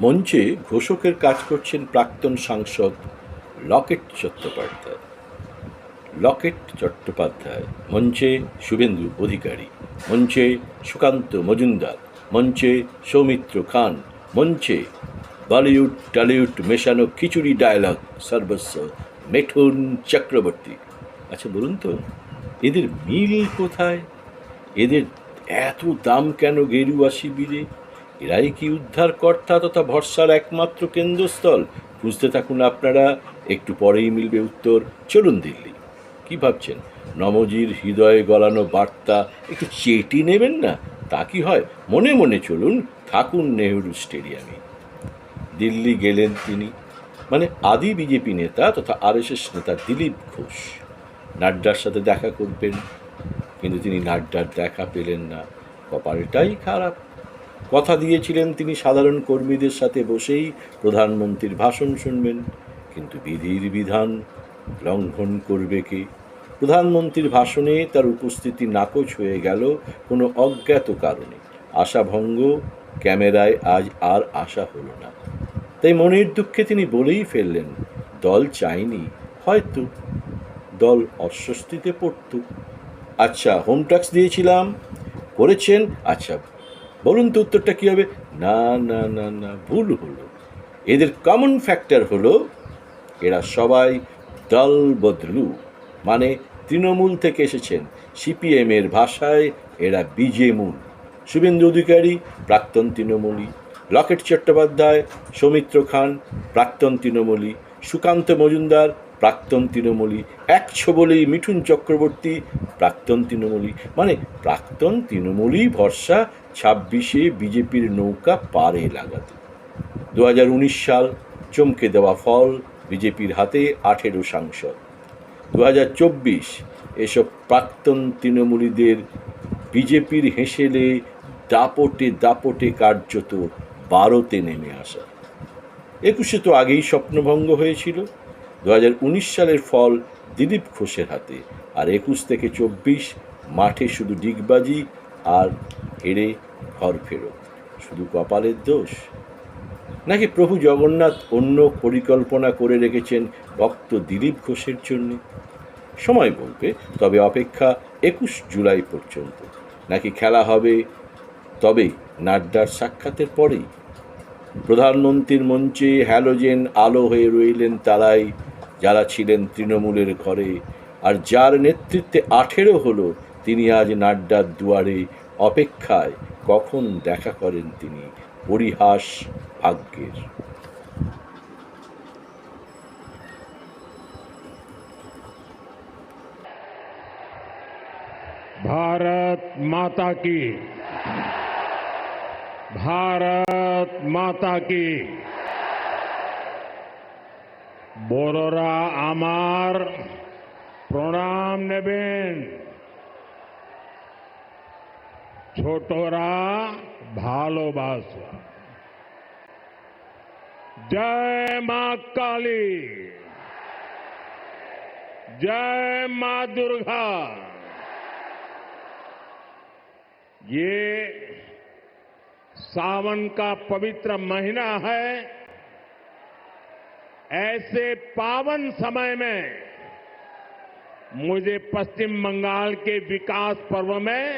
মঞ্চে ঘোষকের কাজ করছেন প্রাক্তন সাংসদ লকেট চট্টোপাধ্যায়। লকেট চট্টোপাধ্যায়, মঞ্চে শুভেন্দু অধিকারী, মঞ্চে সুকান্ত মজুমদার, মঞ্চে সৌমিত্র খান, মঞ্চে বলিউড, টলিউড মেশানো খিচুড়ি ডায়লগ সর্বস্ব মেঠুন চক্রবর্তী। আচ্ছা বলুন তো, এদের মিল কোথায়? এদের এত দাম কেন গেরুয়া শিবিরে এরাই কি উদ্ধারকর্তা তথা ভরসার একমাত্র কেন্দ্রস্থল? বুঝতে থাকুন আপনারা। একটু পরেই মিলবে উত্তর। চলুন দিল্লি। কি ভাবছেন? নমজির হৃদয়ে গলানো বার্তা একটু চেটি নেবেন না? তা কি হয়? মনে মনে চলুন। থাকুন নেহরু স্টেডিয়ামে। দিল্লি গেলেন তিনি। মানে আদি বিজেপি নেতা তথা আরএসএস নেতা দিলীপ ঘোষ। নাড্ডার সাথে দেখা করবেন। কিন্তু তিনি নাড্ডার দেখা পেলেন না। কপালটাই খারাপ। কথা দিয়েছিলেন তিনি সাধারণ কর্মীদের সাথে বসেই প্রধানমন্ত্রীর ভাষণ শুনবেন। কিন্তু বিধির বিধান লঙ্ঘন করবে কে? প্রধানমন্ত্রীর ভাষণে তার উপস্থিতি নাকচ হয়ে গেল কোনো অজ্ঞাত কারণে। আশাভঙ্গ, ক্যামেরায় আজ আর আশা হলো না। তাই মনের দুঃখে তিনি বলেই ফেললেন, দল চায়নি হয়তো দল অস্বস্তিতে পড়ত। আচ্ছা হোম ট্যাক্স দিয়েছিলাম, করেছেন? আচ্ছা বলুন তো উত্তরটা কী হবে? না না না না, ভুল হলো। এদের কমন ফ্যাক্টর হলো, এরা সবাই দল বদলু মানে তৃণমূল থেকে এসেছেন। সিপিএমের ভাষায় এরা বিজেমূল। শুভেন্দু অধিকারী, প্রাক্তন তৃণমূলী। লকেট চট্টোপাধ্যায়, সৌমিত্র খান, প্রাক্তন তৃণমূলী। সুকান্ত মজুমদার প্রাক্তন তৃণমূলী একশো বলেই মিঠুন চক্রবর্তী, প্রাক্তন তৃণমূলী মানে প্রাক্তন তৃণমূলী ভরসা ছাব্বিশে বিজেপির নৌকা পারে লাগাতে। দু হাজার উনিশ সাল চমকে দেওয়া ফল বিজেপির হাতে আঠেরো সাংসদ। দু হাজার চব্বিশ এসব প্রাক্তন তৃণমূলীদের বিজেপির হেসেলে দাপটে দাপটে কার্যত বারোতে নেমে আসা। একুশে তো আগেই স্বপ্নভঙ্গ হয়েছিল। দু হাজার উনিশ সালের ফল দিলীপ ঘোষের হাতে আর একুশ থেকে চব্বিশ মাঠে শুধু ডিগবাজি আর হেরে ঘর ফেরত। শুধু কপালের দোষ? নাকি প্রভু জগন্নাথ অন্য পরিকল্পনা করে রেখেছেন ভক্ত দিলীপ ঘোষের জন্য? সময় বলবে, তবে অপেক্ষা একুশ জুলাই পর্যন্ত। নাকি খেলা হবে তবে নাড্ডার সাক্ষাতের পরেই? প্রধানমন্ত্রীর মঞ্চে হ্যালোজেন আলো হয়ে রইলেন তারাই যারা ছিলেন তৃণমূলের ঘরে আর যার নেতৃত্বে আঠেরো হলো তিনি আজ নাড্ডার দুয়ারে অপেক্ষায় কখন দেখা করেন তিনি পরিহাস ভাগ্যের भारत माता की भारत माता की बोरोरा आमार। प्रणाम नेबेन। छोटोरा भालोबास जय माँ काली। जय माँ दुर्गा। ये सावन का पवित्र महीना है। ऐसे पावन समय में मुझे पश्चिम बंगाल के विकास पर्व में